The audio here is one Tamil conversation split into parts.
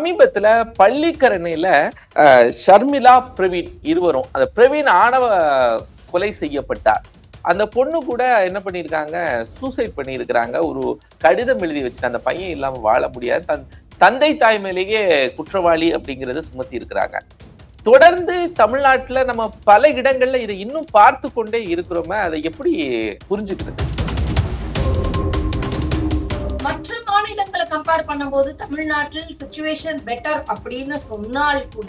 சமீபத்துல பள்ளிக்கரணையில ஷர்மிளா பிரவீன் இருவரும் அந்த பிரவீன் ஆணவ கொலை செய்யப்பட்டார். அந்த பொண்ணு கூட என்ன பண்ணியிருக்காங்க சூசைட் பண்ணியிருக்கிறாங்க. ஒரு கடிதம் எழுதி வச்சுட்டு அந்த பையன் இல்லாமல் வாழ முடியாது. தன் தந்தை தாய் மேலேயே குற்றவாளி அப்படிங்கிறத சுமத்தி இருக்கிறாங்க தொடர்ந்து தமிழ்நாட்டில் நம்ம பல இடங்கள்ல இதை இன்னும் பார்த்து கொண்டே இருக்கிறோமே. அதை எப்படி புரிஞ்சுக்கிறது? மற்ற மாநிலங்களை கம்பேர் பண்ணும்போது தமிழ்நாட்டில் சுச்சுவேஷன் பெட்டர் அப்படின்னு சொன்னால் கூட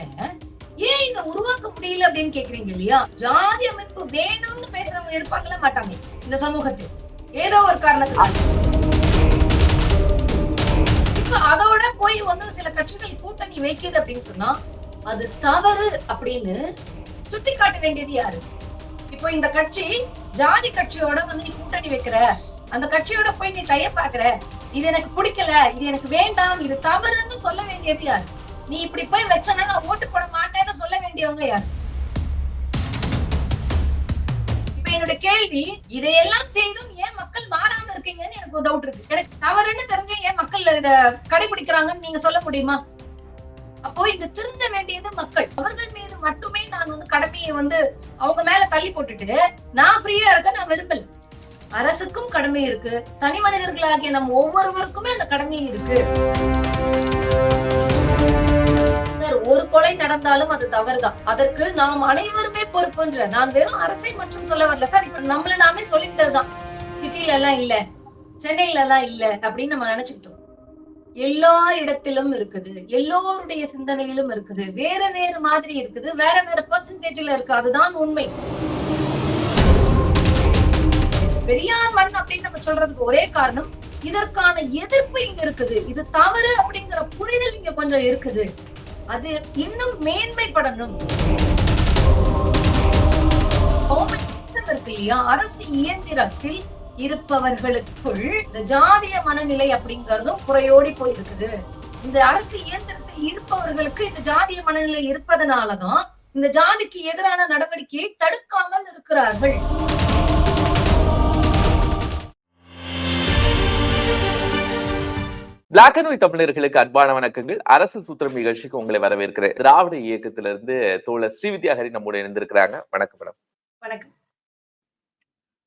ஏன் இத உருவாக்க முடியல அப்படின்னு கேக்குறீங்க இல்லையா? ஜாதி அமைப்பு வேணும்னு பேசுறவங்க இருப்பாங்களா மாட்டாங்க? இந்த சமூகத்தில். ஏதோ ஒரு காரணத்துக்காக. இப்ப அதோட போய் வந்து சில கட்சிகள் கூட்டணி வைக்குது அப்படின்னு சொன்னா அது தவறு அப்படின்னு சுட்டி காட்ட வேண்டியது யாரு? இப்போ இந்த கட்சி ஜாதி கட்சியோட வந்து நீ கூட்டணி வைக்கிற. அந்த கட்சியோட போய் நீ டைய பாக்குற இது எனக்கு பிடிக்கல. இது எனக்கு வேண்டாம். இது தவறுன்னு சொல்ல வேண்டியது யார்? நீ இப்படி போய் வச்சனா நான் ஓட்டு போட மாட்டேன்னு சொல்ல வேண்டியவங்க யார்? இப்ப என்னோட கேள்வி இதையெல்லாம் செய்தும் ஏன் மக்கள் மாறாம இருக்கீங்கன்னு எனக்கு ஒரு டவுட் இருக்கு. எனக்கு தவறுன்னு தெரிஞ்சு ஏன் மக்கள் இத கடைபிடிக்கிறாங்கன்னு நீங்க சொல்ல முடியுமா? அப்போ இங்க திருந்த வேண்டியது மக்கள். அவர்கள் மீது மட்டுமே நான் வந்து கடமையை வந்து அவங்க மேல தள்ளி போட்டுட்டு நான் ஃப்ரீயா இருக்க நான் விரும்பல. அரசுக்கும் கடமை இருக்கு. தனி மனிதர்களாகிய நம்ம ஒவ்வொருவருக்குமே அந்த கடமை இருக்கு. ஒரு கொலை நடந்தாலும் அது தவறுதான். அதற்கு நாம் அனைவருமே பொறுப்புன்ற நான் வெறும் அரசை மட்டும் சொல்ல வரல சார். இப்ப நம்மள நாமே சொல்லிட்டதுதான். சிட்டில எல்லாம் இல்ல சென்னையில எல்லாம் இல்ல அப்படின்னு நம்ம நினைச்சுக்கிட்டோம். எல்லா இடத்திலும் இருக்குது. எல்லோருடைய சிந்தனையிலும் இருக்குது. வேற வேற மாதிரி இருக்குது. வேற வேற பர்சன்டேஜ்ல இருக்கு. அதுதான் உண்மை. பெரியார் மண் அப்படின்னு நம்ம சொல்றதுக்கு ஒரே காரணம் இதற்கான எதிர்ப்பு இங்க இருக்குது. இது தவறு அப்படிங்கிற புரிதல் இங்க கொஞ்சம் இருக்குது. அது இன்னும் மேன்மைப்படணும் இருக்கு இல்லையா? அரசு இயந்திரத்தில் இருப்பவர்களுக்குள் இந்த ஜாதிய மனநிலை அப்படிங்கறதும் குறையோடி போயிருக்குது. இந்த அரசு இயந்திரத்தில் இருப்பவர்களுக்கு இந்த ஜாதிய மனநிலை இருப்பதனாலதான் இந்த ஜாதிக்கு எதிரான நடவடிக்கையை தடுக்காமல் இருக்கிறார்கள். பிளாக் அண்ட் ஒயிட் தமிழர்களுக்கு அன்பான வணக்கங்கள். அரசு சூத்திரம் நிகழ்ச்சிக்கு உங்களை வரவேற்கிறேன். திராவிட இயக்கத்திலிருந்து தோழர் ஸ்ரீவித்யா ஹரி நம்மோட இணைந்திருக்கிறாங்க. வணக்கம் மேடம். வணக்கம்.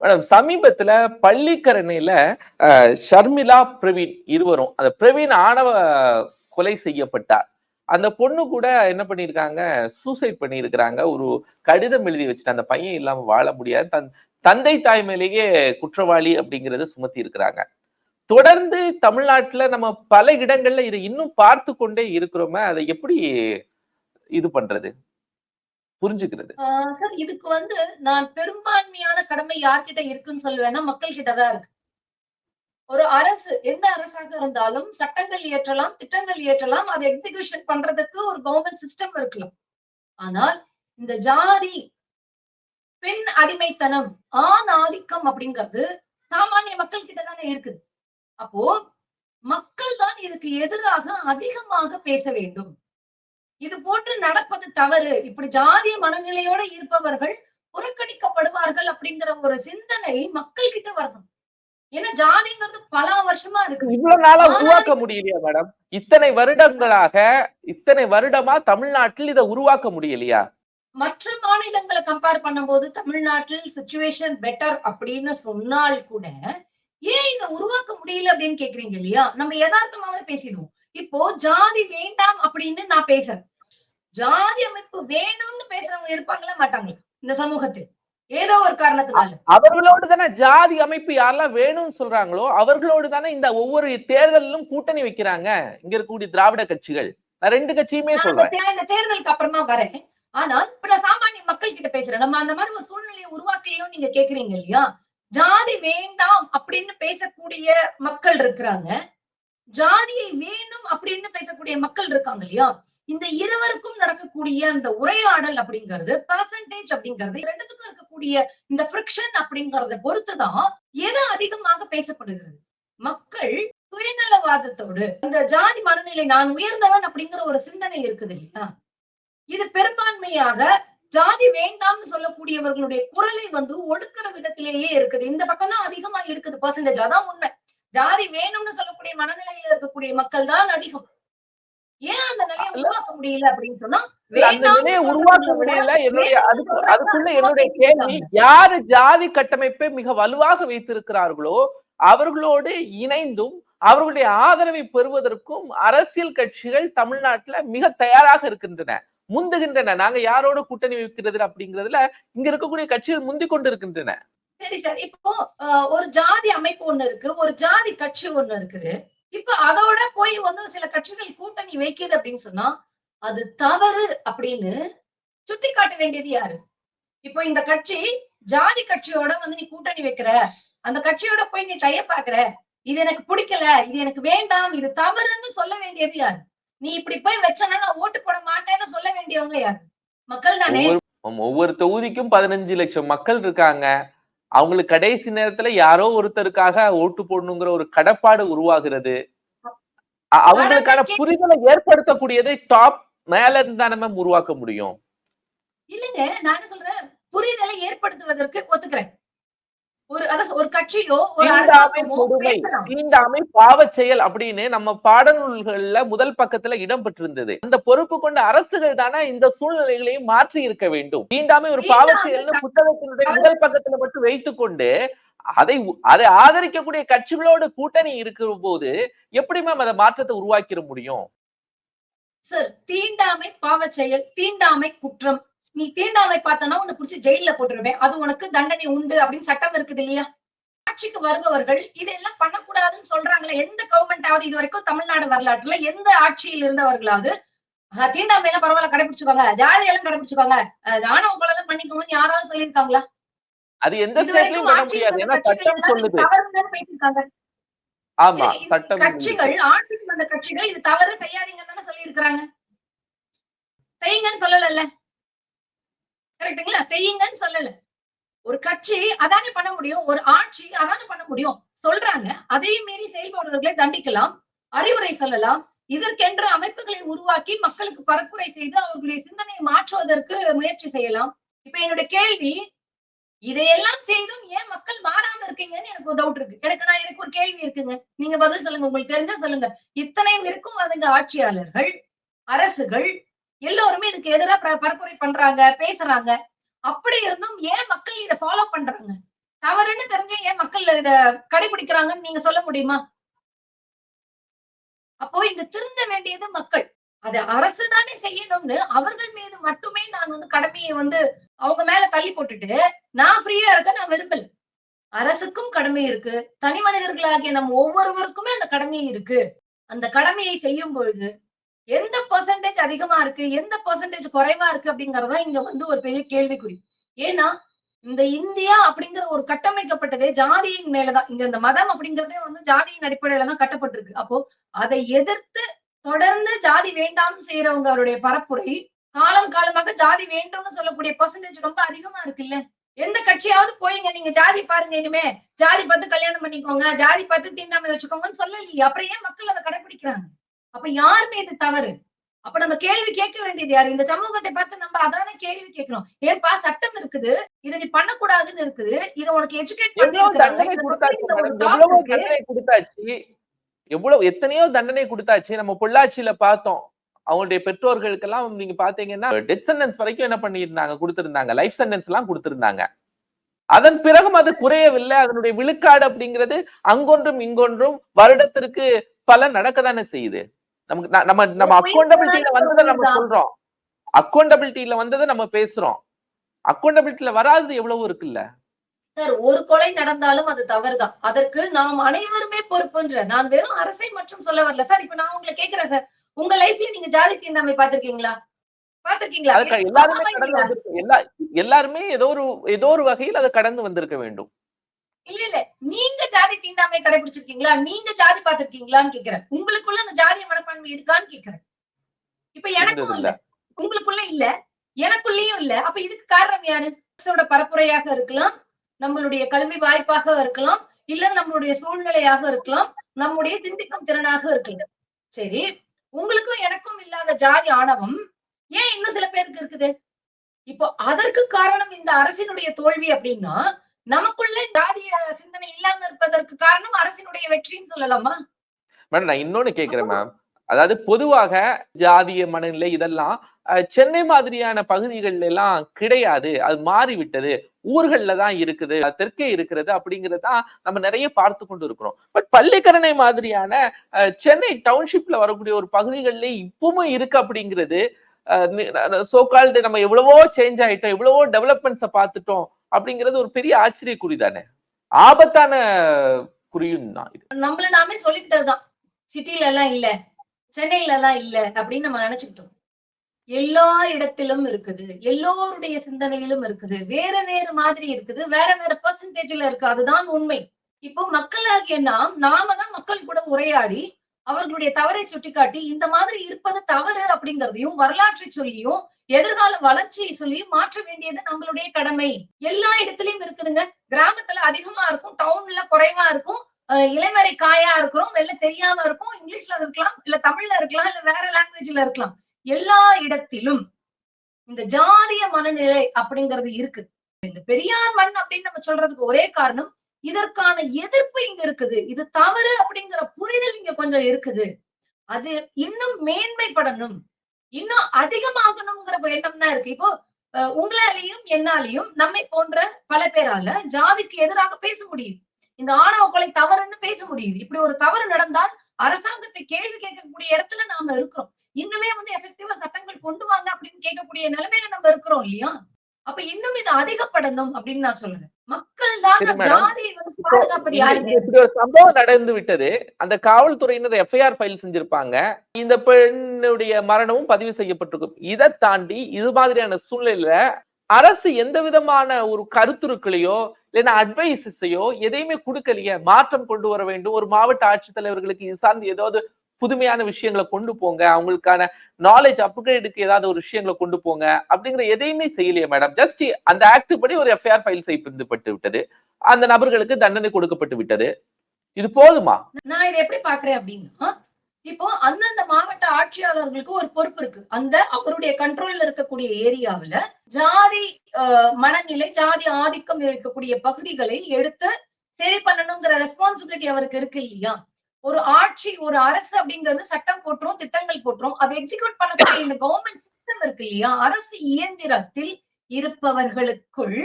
மேடம் சமீபத்துல பள்ளிக்கரணையில ஷர்மிளா பிரவீன் இருவரும் அந்த பிரவீன் ஆணவ கொலை செய்யப்பட்டார். அந்த பொண்ணு கூட என்ன பண்ணியிருக்காங்க? சூசைட் பண்ணியிருக்கிறாங்க. ஒரு கடிதம் எழுதி வச்சுட்டு அந்த பையன் இல்லாம வாழ முடியாது. தன் தந்தை தாய் மேலேயே குற்றவாளி அப்படிங்கறத சுமத்தி இருக்கிறாங்க தொடர்ந்து தமிழ்நாட்டுல நம்ம பல இடங்கள்ல இதை இன்னும் பார்த்து கொண்டே இருக்கிறோமே அதை எப்படி இது பண்றது? புரிஞ்சுக்கிறது. ஆஹ் சார் இதுக்கு வந்து நான் பெரும்பான்மையான கடமை யார்கிட்ட இருக்குன்னு சொல்லுவேன்னா மக்கள் கிட்டதான் இருக்கு. ஒரு அரசு எந்த அரசாக இருந்தாலும் சட்டங்கள் இயற்றலாம் திட்டங்கள் இயற்றலாம் அதை எக்ஸிகியூஷன் பண்றதுக்கு ஒரு கவர்மெண்ட் சிஸ்டம் இருக்கலாம். ஆனால் இந்த ஜாதி பெண் அடிமைத்தனம் ஆண் ஆதிக்கம் அப்படிங்கிறது சாமானிய மக்கள் கிட்ட தானே இருக்குது. அப்போ மக்கள் தான் இதுக்கு எதிராக அதிகமாக பேச வேண்டும். இது போன்று நடப்பது தவறு. இப்படி ஜாதிய மனநிலையோட இருப்பவர்கள் புறக்கணிக்கப்படுவார்கள் அப்படிங்கிற ஒரு சிந்தனை மக்கள் கிட்ட வரணும். ஏன்னா ஜாதிங்கிறது பல வருஷமா இருக்கு இவ்வளவு நாளா உருவாக்க முடியலையா மேடம்? இத்தனை வருடங்களாக இத்தனை வருடமா தமிழ்நாட்டில் இதை உருவாக்க முடியலையா? மற்ற மாநிலங்களை கம்பேர் பண்ணும்போது தமிழ்நாட்டில் சுச்சுவேஷன் பெட்டர் அப்படின்னு சொன்னால் கூட ஏன் இத உருவாக்க முடியல அப்படின்னு கேக்குறீங்க இல்லையா? நம்ம யதார்த்தமாவே பேசிடுவோம். இப்போ ஜாதி வேண்டாம் அப்படின்னு நான் பேசுறேன் ஜாதி அமைப்பு வேணும்னு பேசுறவங்க இருப்பாங்களா மாட்டாங்களா? இந்த சமூகத்தில். ஏதோ ஒரு காரணத்தினால. அவர்களோடு தானே ஜாதி அமைப்பு யாரெல்லாம் வேணும்னு சொல்றாங்களோ அவர்களோடு தானே இந்த ஒவ்வொரு தேர்தலிலும் கூட்டணி வைக்கிறாங்க. இங்க இருக்கக்கூடிய திராவிட கட்சிகள். நான் ரெண்டு கட்சியுமே சொல்றேன். இந்த தேர்தலுக்கு அப்புறமா வரேன். ஆனால் இப்ப நான் சாமானிய மக்கள் கிட்ட பேசுறேன். நம்ம அந்த மாதிரி ஒரு சூழ்நிலையை உருவாக்கலையோ நீங்க கேக்குறீங்க இல்லையா? ஜாதி வேண்டாம் அப்படின்னு பேசக்கூடிய மக்கள் இருக்கிறாங்க. ஜாதியை வேணும் அப்படின்னு பேசக்கூடிய மக்கள் இருக்காங்க இல்லையா? இந்த இருவருக்கும் நடக்கக்கூடிய அந்த உரையாடல் அப்படிங்கிறது பெர்சன்டேஜ் அப்படிங்கிறது ரெண்டுத்துக்கும் இருக்கக்கூடிய இந்த ஃபிரிக்ஷன் அப்படிங்கறத பொறுத்துதான் எது அதிகமாக பேசப்படுகிறது? மக்கள் சுயநலவாதத்தோடு அந்த ஜாதி மறுநிலை நான் உயர்ந்தவன் அப்படிங்கிற ஒரு சிந்தனை இருக்குது இல்லையா? இது பெரும்பான்மையாக ஜாதி வேண்டாம்னு சொல்லக்கூடியவர்களுடைய குரலை வந்து ஒடுக்குற விதத்திலேயே இருக்குது. இந்த பக்கம் தான் அதிகமா இருக்குது பர்சன்டேஜ் அதான் உண்மை. ஜாதி வேணும்னு சொல்லக்கூடிய மனநிலையில இருக்கக்கூடிய மக்கள் தான் அதிகம். ஏன் அந்த நிலையை உருவாக்க முடியல அப்படின்னு சொன்னா உருவாக்க என்னுடைய அதுக்குள்ள என்னுடைய கேள்வி. யாரு ஜாதி கட்டமைப்பை மிக வலுவாக வைத்திருக்கிறார்களோ அவர்களோடு இணைந்தும் அவர்களுடைய ஆதரவை பெறுவதற்கும் அரசியல் கட்சிகள் தமிழ்நாட்டுல மிக தயாராக இருக்கின்றன. முந்துகின்றன. நாங்க யாரோட கூட்டணி வைக்கிறது அப்படிங்கிறதுல இங்க இருக்கக்கூடிய கட்சிகள் முந்தி கொண்டு இருக்கின்றன சரி சார் இப்போ ஒரு ஜாதி அமைப்பு ஒண்ணு இருக்கு ஒரு ஜாதி கட்சி ஒண்ணு இருக்குது. இப்ப அதோட போய் வந்து சில கட்சிகள் கூட்டணி வைக்குது அப்படின்னு சொன்னா அது தவறு அப்படின்னு சுட்டி காட்ட வேண்டியது யாரு? இப்போ இந்த கட்சி ஜாதி கட்சியோட வந்து நீ கூட்டணி வைக்கிற அந்த கட்சியோட போய் நீ டைய பாக்குற இது எனக்கு பிடிக்கல இது எனக்கு வேண்டாம் இது தவறுன்னு சொல்ல வேண்டியது யாரு? நீ இப்படி போய் வச்சனா நான் ஓட்டு போட மாட்டேன்னு சொல்ல வேண்டியவங்க யாரு? மக்கள் தானே? ஒவ்வொரு தொகுதிக்கும் பதினஞ்சு லட்சம் மக்கள் இருக்காங்க. அவங்களுக்கு கடைசி நேரத்துல யாரோ ஒருத்தருக்காக ஓட்டு போடணுங்கிற ஒரு கடப்பாடு உருவாகிறது. அவங்களுக்கான புரிதலை ஏற்படுத்தக்கூடியதை டாப் மேல இருந்தா நம்ம உருவாக்க முடியும். இல்லைங்க நான் சொல்றேன்? புரிதலை ஏற்படுத்துவதற்கு ஒத்துக்கிறேன். ஒரு ஒரு கட்சியோ ஒரு தீண்டாமை பாவச் செயல் அப்படின்னு நம்ம பாடநூல்கள்ல முதல் பக்கத்துல இடம் பெற்றிருந்தது அந்த பொறுப்பு கொண்ட அரசுகள் தானே இந்த சூழ்நிலைகளையும் மாற்றி இருக்க வேண்டும். தீண்டாமை ஒரு பாவச் செயல்னு புத்தகத்தினுடைய முதல் பக்கத்துல மட்டும் வைத்துக்கொண்டு அதை அதை ஆதரிக்கக்கூடிய கட்சிகளோட கூட்டணி இருக்கிற போது எப்படி மேம் அதை மாற்றத்தை உருவாக்கிட முடியும்? சார் தீண்டாமை பாவச் செயல் தீண்டாமை குற்றம் நீ தீண்டாமை பார்த்தனா உன்னை புடிச்சு ஜெயில போட்டுருவேன். அது உனக்கு தண்டனை உண்டு அப்படின்னு சட்டம் இருக்குது இல்லையா? ஆட்சிக்கு வருபவர்கள் இதெல்லாம் பண்ணக்கூடாதுன்னு சொல்றாங்களே. எந்த கவர்மெண்ட் ஆகுது இது வரைக்கும் தமிழ்நாடு வரலாற்றுல எந்த ஆட்சியில் இருந்தவர்களாவது "ஆஹ், தீண்டாமை எல்லாம் பரவாயில்ல கடைபிடிச்சுக்கோங்க. ஜாதி எல்லாம் கடைபிடிச்சுக்கோங்க. ஆணவ கொலை எல்லாம் பண்ணிக்கோங்கன்னு யாராவது சொல்லியிருக்காங்களா? அது எந்த ஸ்டேட்லயும் பண்ண முடியாது. ஏன்னா சட்டம் சொல்லுது. பேசியிருக்காங்க. ஆமா சட்டம் கட்சிகள் ஆட்சிக்கு வந்த கட்சிகள் இது தவறு செய்யாதீங்கன்னு தானே சொல்லி இருக்கிறாங்க செய்யுங்கன்னு சொல்லல கரெக்டுங்களா செய்யுங்கன்னு சொல்லல. ஒரு கட்சி அதானே பண்ண முடியும்? ஒரு ஆட்சி அதானே பண்ண முடியும்? சொல்றாங்க. அதையும் மீறி செயல்படுவர்களை தண்டிக்கலாம். அறிவுரை சொல்லலாம். இதற்கென்று அமைப்புகளை உருவாக்கி மக்களுக்கு பரப்புரை செய்து அவர்களுடைய சிந்தனையை மாற்றுவதற்கு முயற்சி செய்யலாம். இப்ப என்னோட கேள்வி இதையெல்லாம் செய்தும் ஏன் மக்கள் மாறாம இருக்கீங்கன்னு எனக்கு ஒரு டவுட் இருக்கு. எனக்கு நான் எனக்கு ஒரு கேள்வி இருக்குங்க. நீங்க பதில் சொல்லுங்க. உங்களுக்கு தெரிஞ்சா சொல்லுங்க. இத்தனையும் இருக்கும் அதுங்க ஆட்சியாளர்கள் அரசுகள் எல்லோருமே இதுக்கு எதிராக பரப்புரை பண்றாங்க பேசுறாங்க. அப்படி இருந்தும் ஏன் மக்கள் இதை ஃபாலோ பண்றாங்க? தவறுன்னு தெரிஞ்சு ஏன் மக்கள் இத கடைபிடிக்கிறாங்கன்னு நீங்க சொல்ல முடியுமா? அப்போ இங்க திருந்த வேண்டியது மக்கள். அது அரசு தானே செய்யணும்னு அவர்கள் மீது மட்டுமே நான் வந்து கடமையை வந்து அவங்க மேல தள்ளி போட்டுட்டு நான் ஃப்ரீயா இருக்க நான் விரும்பல. அரசுக்கும் கடமை இருக்கு. தனி மனிதர்களாகிய நம்ம ஒவ்வொருவருக்குமே அந்த கடமை இருக்கு. அந்த கடமையை செய்யும் பொழுது எந்த பெர்சன்டேஜ் அதிகமா இருக்கு? எந்த பெர்சன்டேஜ் குறைவா இருக்கு? அப்படிங்கறதா இங்க வந்து ஒரு பெரிய கேள்விக்குறி. ஏன்னா இந்த இந்தியா அப்படிங்கிற ஒரு கட்டமைக்கப்பட்டதே ஜாதியின் மேலதான். இங்க இந்த மதம் அப்படிங்கறதே வந்து ஜாதியின் அடிப்படையில தான் கட்டப்பட்டிருக்கு. அப்போ அதை எதிர்த்து தொடர்ந்து ஜாதி வேண்டாம்னு செய்யறவங்க அவருடைய பரப்புரை காலம் காலமாக ஜாதி வேண்டும்னு சொல்லக்கூடிய பெர்சன்டேஜ் ரொம்ப அதிகமா இருக்குல்ல? எந்த கட்சியாவது போயிங்க. நீங்க ஜாதி பாருங்க இனிமே. ஜாதி பார்த்து கல்யாணம் பண்ணிக்கோங்க. ஜாதி பார்த்து தீண்டாமை வச்சுக்கோங்கன்னு சொல்லலையே. அப்புறம் ஏன் மக்கள் அதை கடைபிடிக்கிறாங்க அப்ப யார் மீது தவறு. அப்ப நம்ம கேள்வி கேட்க வேண்டியது யாரு? இந்த சமூகத்தை பார்த்து நம்ம அதான கேள்வி கேட்கிறோம். ஏன்பா சட்டம் இருக்குது? இதை நீ பண்ணக்கூடாதுன்னு இருக்குது. இதை உனக்கு எஜுகேட் கொடுத்தாச்சு எவ்வளவோ எத்தனையோ தண்டனை கொடுத்தாச்சு. நம்ம பொள்ளாச்சியில பார்த்தோம். அவங்களுடைய பெற்றோர்களுக்கெல்லாம் நீங்க பாத்தீங்கன்னா டெத் சென்டென்ஸ் வரைக்கும் என்ன பண்ணியிருந்தாங்க? கொடுத்திருந்தாங்க. லைஃப் சென்டென்ஸ் எல்லாம் கொடுத்திருந்தாங்க. அதன் பிறகும் அது குறையவில்லை. அதனுடைய விழுக்காடு அப்படிங்கிறது அங்கொன்றும் இங்கொன்றும் வருடத்திற்கு பல நடக்கத்தானே செய்யுது. நமக்கு நம்ம நம்ம அக்கௌண்டபிலிட்டியில வந்ததை நம்ம. சொல்றோம். அக்கௌண்டபிலிட்டியில வந்ததை நம்ம பேசுறோம். அக்கௌண்டபிலிட்டியில வராதது எவ்வளவு இருக்குல்ல. சார் ஒரு கொலை நடந்தாலும் அது தவறுதான். அதற்கு நாம் அனைவருமே பொறுப்புன்ற நான் வெறும் அரசை மற்றும் சொல்ல வரல. சார் இப்ப நான் உங்களை கேக்குறேன் சார். உங்க லைஃப்ல நீங்க ஜாதி தீண்டாமை பாத்திருக்கீங்களா பாத்திருக்கீங்களா எல்லாருமே எல்லாருமே ஏதோ ஒரு ஏதோ ஒரு வகையில் அதை கடந்து வந்திருக்க வேண்டும். இல்ல இல்ல. நீங்க ஜாதி தீண்டாமை கடைபிடிச்சிருக்கீங்களா? நீங்க ஜாதி பாத்திருக்கீங்களான்னு கேக்குறேன். உங்களுக்குள்ள அந்த ஜாதிய மனப்பான்மை இருக்கான்னு கேக்குறேன். இப்ப எனக்கும் இல்ல. உங்களுக்குள்ள இல்ல. எனக்குள்ளேயும் இல்ல. அப்ப இதுக்கு காரணம் யாரு? பரப்புரையாக இருக்கலாம். நம்மளுடைய கல்வி வாய்ப்பாக இருக்கலாம். இல்ல நம்மளுடைய சூழ்நிலையாக இருக்கலாம். நம்முடைய சிந்திக்கும் திறனாக இருக்கலாம். சரி. உங்களுக்கும் எனக்கும் இல்லாத ஜாதி ஆணவம் ஏன் இன்னும் சில பேருக்கு இருக்குது? இப்போ அதற்கு காரணம் இந்த அரசினுடைய தோல்வி அப்படின்னா நமக்குள்ள ஜாதிய சிந்தனை இல்லாம இருப்பதற்கு காரணம் அரசினுடைய வெற்றின்னு சொல்லலாமா? மேடம் நான் இன்னொன்னு கேக்குறேன் மேம். அதாவது பொதுவாக ஜாதிய மனநிலை இதெல்லாம் சென்னை மாதிரியான பகுதிகள்ல எல்லாம் கிடையாது. அது மாறிவிட்டது. ஊர்கள்ல தான் இருக்குது. தெற்கே இருக்கிறது அப்படிங்கறது தான் நம்ம நிறைய பார்த்து கொண்டு இருக்கிறோம். பட் பள்ளிக்கரணை மாதிரியான சென்னை டவுன்ஷிப்ல வரக்கூடிய ஒரு பகுதிகளிலே இப்பவும் இருக்கு அப்படிங்கிறது சோகால்டு நம்ம எவ்வளவோ சேஞ்ச் ஆயிட்டோம். எவ்வளவோ டெவலப்மெண்ட்ஸை பார்த்துட்டோம். அப்படிங்கிறது ஒரு பெரிய ஆச்சரிய குறி தானே? ஆபத்தான குறியும் தான் இது. நம்மள நாமே சொல்லிக்கிட்டதுதான். சிட்டில எல்லாம் இல்ல. சென்னையில எல்லாம் இல்ல அப்படின்னு நம்ம நினைச்சுக்கிட்டோம். எல்லா இடத்திலும் இருக்குது. எல்லோருடைய சிந்தனையிலும் இருக்குது. வேற வேற மாதிரி இருக்குது. வேற வேற பெர்சன்டேஜ்ல இருக்கு. அதுதான் உண்மை. இப்போ மக்களாகிய நாம் நாம தான் மக்கள் கூட உரையாடி அவர்களுடைய தவறை சுட்டிக்காட்டி இந்த மாதிரி இருப்பது தவறு அப்படிங்கறதையும் வரலாற்றை சொல்லியும் எதிர்கால வளர்ச்சியை சொல்லியும் மாற்ற வேண்டியது நம்மளுடைய கடமை. எல்லா இடத்துலயும் இருக்குதுங்க. கிராமத்துல அதிகமா இருக்கும் டவுன்ல குறைவா இருக்கும். அஹ் காயா இருக்கிறோம் வெளில தெரியாம இருக்கும். இங்கிலீஷ்ல இருக்கலாம் இல்ல தமிழ்ல இருக்கலாம் இல்ல வேற லாங்குவேஜ்ல இருக்கலாம். எல்லா இடத்திலும் இந்த ஜாதிய மனநிலை அப்படிங்கிறது இருக்கு இந்த பெரியார் மண் அப்படின்னு நம்ம சொல்றதுக்கு ஒரே காரணம் இதற்கான எதிர்ப்பு இங்க இருக்குது. இது தவறு அப்படிங்கிற புரிதல் இங்க கொஞ்சம் இருக்குது. அது இன்னும் மேன்மைப்படணும் இன்னும் அதிகமாகணுங்கிற எண்ணம் தான் இருக்கு. இப்போ உங்களாலையும் என்னாலையும் நம்மை போன்ற பல பேரால ஜாதிக்கு எதிராக பேச முடியுது. இந்த ஆணவ கொலை தவறுன்னு பேச முடியுது. இப்படி ஒரு தவறு நடந்தால் அரசாங்கத்தை கேள்வி கேட்கக்கூடிய இடத்துல நாம இருக்கிறோம். இன்னுமே வந்து எஃபெக்டிவா சட்டங்கள் கொண்டு வாங்க அப்படின்னு கேட்கக்கூடிய நிலைமையில நம்ம இருக்கிறோம் இல்லையா? அப்ப இன்னும் இது அதிகப்படணும் அப்படின்னு நான் சொல்றேன் மக்கள் இப்படி ஒரு சம்பவம் நடந்து விட்டது. அந்த காவல்துறையினர் எஃப்ஐஆர் ஃபைல் செஞ்சிருப்பாங்க. இந்த பெண்ணுடைய மரணமும் பதிவு செய்யப்பட்டிருக்கும். இதை தாண்டி இது மாதிரியான சூழ்நிலையில அரசு எந்த விதமான ஒரு கருத்துருக்களையோ இல்லைன்னா அட்வைசஸையோ எதையுமே கொடுக்கலையே. மாற்றம் கொண்டு வர வேண்டும். ஒரு மாவட்ட ஆட்சித்தலைவர்களுக்கு இது சார்ந்து ஏதாவது புதுமையான விஷயங்களை கொண்டு போங்க. அவங்களுக்கான நாலேஜ் அப்கிரேடுக்கு ஏதாவது ஒரு விஷயங்களை கொண்டு போங்க. அப்படிங்கிற எதையுமே செய்யலையே மேடம் ஜஸ்ட் அந்த ஆக்ட் படி ஒரு எஃப்ஐஆர் ஃபைல் செய்யப்பட்டு விட்டது. அந்த நபர்களுக்கு தண்டனை கொடுக்கப்பட்டு விட்டது. இது போதுமா? நான் இதை எப்படி பாக்குறேன் அப்படின்னா இப்போ அந்தந்த மாவட்ட ஆட்சியாளர்களுக்கு ஒரு பொறுப்பு இருக்கு. அந்த அவருடைய கண்ட்ரோல்ல இருக்கக்கூடிய ஏரியாவுல ஜாதி மனநிலை ஜாதி ஆதிக்கம் இருக்கக்கூடிய பகுதிகளை எடுத்து சரி பண்ணணுங்கிற ரெஸ்பான்சிபிலிட்டி அவருக்கு இருக்கு இல்லையா? ஒரு ஆட்சி ஒரு அரசு அப்படிங்கிறது சட்டம் போட்டுரும் திட்டங்கள் போட்டுரும். அதை எக்ஸிக்யூட் பண்ணக்கூடிய இந்த கவர்மெண்ட் சிஸ்டம் இருக்கு இல்லையா? அரசு இயந்திரத்தில் இருப்பவர்களுக்குள்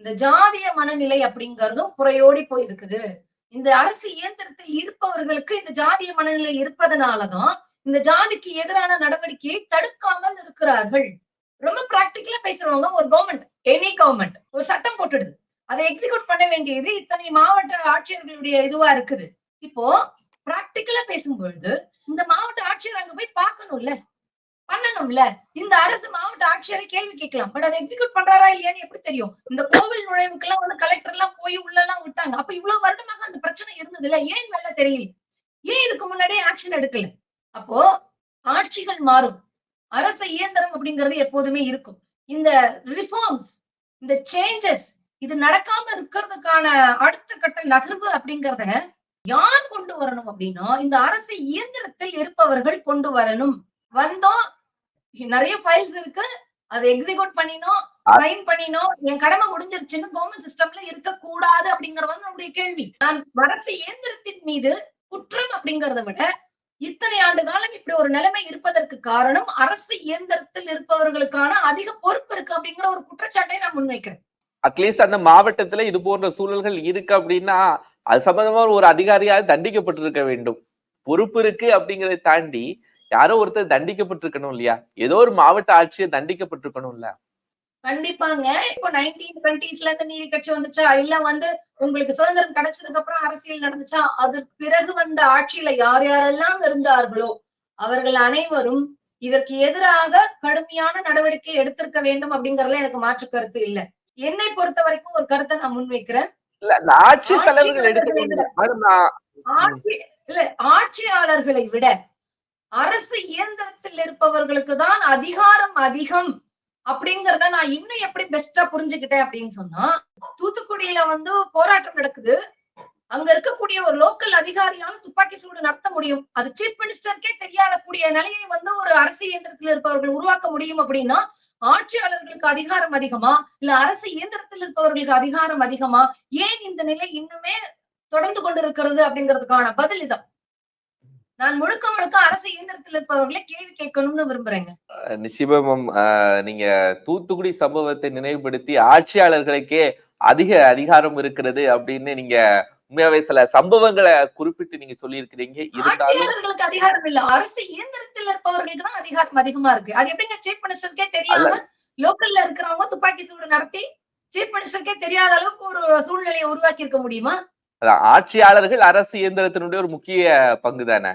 இந்த ஜாதிய மனநிலை அப்படிங்கறதும் புறையோடி போயிருக்குது. இந்த அரசு இயந்திரத்தில் இருப்பவர்களுக்கு இந்த ஜாதிய மனநிலை இருப்பதனாலதான் இந்த ஜாதிக்கு எதிரான நடவடிக்கையை தடுக்காமல் இருக்கிறார்கள். ரொம்ப பிராக்டிக்கலா பேசுறவங்க ஒரு கவர்மெண்ட் எனி கவர்மெண்ட் ஒரு சட்டம் போட்டுடுது. அதை எக்ஸிக்யூட் பண்ண வேண்டியது இத்தனை மாவட்ட ஆட்சியர்களுடைய இதுவா இருக்குது. இப்போ பிராக்டிக்கலா பேசும்பொழுது இந்த மாவட்ட ஆட்சியர் அங்க போய் பார்க்கணும்ல? பண்ணணும்ல? இந்த அரசு மாவட்ட ஆட்சியரை கேள்வி கேட்கலாம். பட் அதை எக்ஸிக்யூட் பண்றாரா இல்லையான்னு எப்படி தெரியும்? இந்த கோவில் நுழைவுக்கு எல்லாம் வந்து கலெக்டர் எல்லாம் போய் உள்ள எல்லாம் விட்டாங்க. அப்ப இவ்வளவு வருடமாக அந்த பிரச்சனை இருந்தது இல்ல ஏன் வேலை தெரியல? ஏன் இதுக்கு முன்னாடியே ஆக்ஷன் எடுக்கல? அப்போ ஆட்சிகள் மாறும். அரசு இயந்திரம் அப்படிங்கிறது எப்போதுமே இருக்கும். இந்த ரிஃபார்ம்ஸ் இந்த சேஞ்சஸ் இது நடக்காம இருக்கிறதுக்கான அடுத்த கட்ட நகர்வு அப்படிங்கறத யார் கொண்டு வரணும் அப்படின்னா இந்த அரசு இயந்திரத்தில் இருப்பவர்கள் கொண்டு வரணும். வந்தோம். நிறைய ஃபைல்ஸ் இருக்கு. அதை எக்ஸிக்யூட் பண்ணினோம் சைன் பண்ணினோம். என் கடமை முடிஞ்சிருச்சுன்னு கவர்மெண்ட் சிஸ்டம்ல இருக்க கூடாது அப்படிங்கறது நம்முடைய கேள்வி. நான் அரசு இயந்திரத்தின் மீது குற்றம் அப்படிங்கறத விட இத்தனை ஆண்டு காலம் இப்படி ஒரு நிலைமை இருப்பதற்கு காரணம் அரசு இயந்திரத்தில் இருப்பவர்களுக்கான அதிக பொறுப்பு இருக்கு அப்படிங்கிற ஒரு குற்றச்சாட்டை நான் முன்வைக்கிறேன். அட்லீஸ்ட் அந்த மாவட்டத்துல இது போன்ற சூழல்கள் இருக்கு அப்படின்னா அது சம்பந்தமா ஒரு அதிகாரியாவது தண்டிக்கப்பட்டிருக்க வேண்டும். பொறுப்பு இருக்கு அப்படிங்கறதை தாண்டி யாரோ ஒருத்தர் தண்டிக்கப்பட்டிருக்கணும் இல்லையா? ஏதோ ஒரு மாவட்ட ஆட்சியர் தண்டிக்கப்பட்டிருக்கணும்ல கண்டிப்பாங்க. இப்போ நைன்டீன் டுவெண்ட்டிஸ்ல இருந்து நீதி கட்சி வந்துச்சா? இல்ல வந்து உங்களுக்கு சுதந்திரம் கிடைச்சதுக்கு அப்புறம் அரசியல் நடந்துச்சா? அதற்கு பிறகு வந்த ஆட்சியில யார் யாரெல்லாம் இருந்தார்களோ அவர்கள் அனைவரும் இதற்கு எதிராக கடுமையான நடவடிக்கை எடுத்திருக்க வேண்டும் அப்படிங்கறதுல எனக்கு மாற்று கருத்து இல்ல. என்னை பொறுத்த வரைக்கும் ஒரு கருத்தை நான் முன்வைக்கிறேன். இல்ல அந்த ஆட்சி தலைவர்கள் எடுக்க இல்ல ஆட்சியாளர்களை விட அரசு இயந்திரத்தில் இருப்பவர்களுக்கு தான் அதிகாரம் அதிகம் அப்படிங்கறத நான் இன்னும் எப்படி பெஸ்டா புரிஞ்சுக்கிட்டேன் அப்படின்னு சொன்னா தூத்துக்குடியில வந்து போராட்டம் நடக்குது. அங்க இருக்கக்கூடிய ஒரு லோக்கல் அதிகாரியால துப்பாக்கி சூடு நடத்த முடியும். அது சீஃப் மினிஸ்டருக்கே தெரியாத கூடிய நிலையை வந்து ஒரு அரசு இயந்திரத்தில் இருப்பவர்கள் உருவாக்க முடியும் அப்படின்னா ஆட்சியாளர்களுக்கு அதிகாரம் அதிகமா? இல்ல அரசு இயந்திரத்தில் இருப்பவர்களுக்கு அதிகாரம் அதிகமா? ஏன் இந்த நிலை இன்னுமே தொடர்ந்து கொண்டிருக்கிறது அப்படிங்கிறதுக்கான பதில் இதான். நான் முழுக்க முழுக்க அரசு இயந்திரத்தில் இருப்பவர்களை கேள்வி கேட்கணும்னு விரும்புறேங்க. அஹ் நீங்க தூத்துக்குடி சம்பவத்தை நினைவுபடுத்தி ஆட்சியாளர்களுக்கே அதிக அதிகாரம் இருக்கிறது அப்படின்னு நீங்க உண்மையாவே சில சம்பவங்களை குறிப்பிட்டு நீங்க சொல்லியிருக்கிறீங்க. இருந்தாலும் அதிகாரம் இல்ல. அரசு இயந்திரத்தில் இருப்பவர்களுக்கு தான் அதிகாரம் அதிகமா இருக்கு. அது எப்படிங்க சீஃப் மினிஸ்டருக்கே தெரியாம லோக்கல்ல இருக்கிறவங்க துப்பாக்கி சூடு நடத்தி சீஃப் மினிஸ்டருக்கே தெரியாத அளவுக்கு ஒரு சூழ்நிலையை உருவாக்கி இருக்க முடியுமா? ஆட்சியாளர்கள் அரசு இயந்திரத்தினுடைய ஒரு முக்கிய பங்கு தானே?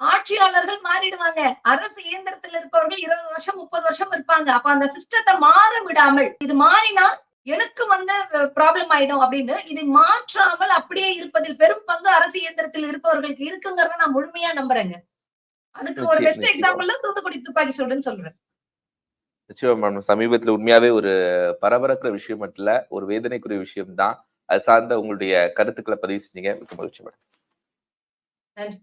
ஆட்சியாளர்கள் மாறிடுவாங்க. அரசு இயந்திரத்தில் இருப்பவர்கள் இருபது வருஷம் முப்பது வருஷம் இருப்பாங்க. அப்ப அந்த சிஸ்டத்தை மாற விடாமல் இது மாறினா எனக்கு வந்து ப்ராப்ளம் ஆயிடும் அப்படின்னு இதை மாற்றாமல் அப்படியே இருப்பதில் பெரும் பங்கு அரசு இயந்திரத்தில் இருப்பவர்களுக்கு இருக்குங்கிறத நான் முழுமையா நம்புறேங்க. அதுக்கு ஒரு பெஸ்ட். எக்ஸாம்பிள் தான் தூத்துக்குடி துப்பாக்கி சூடுன்னு சொல்றேன். நிச்சயமா மேம் சமீபத்துல உண்மையாவே ஒரு பரபரக்கிற விஷயம் மட்டும் ஒரு வேதனைக்குரிய விஷயம் தான் அது சார்ந்த உங்களுடைய கருத்துக்களை பதிவு செஞ்சீங்க. மிக்க மகிழ்ச்சி மேடம் நன்றி.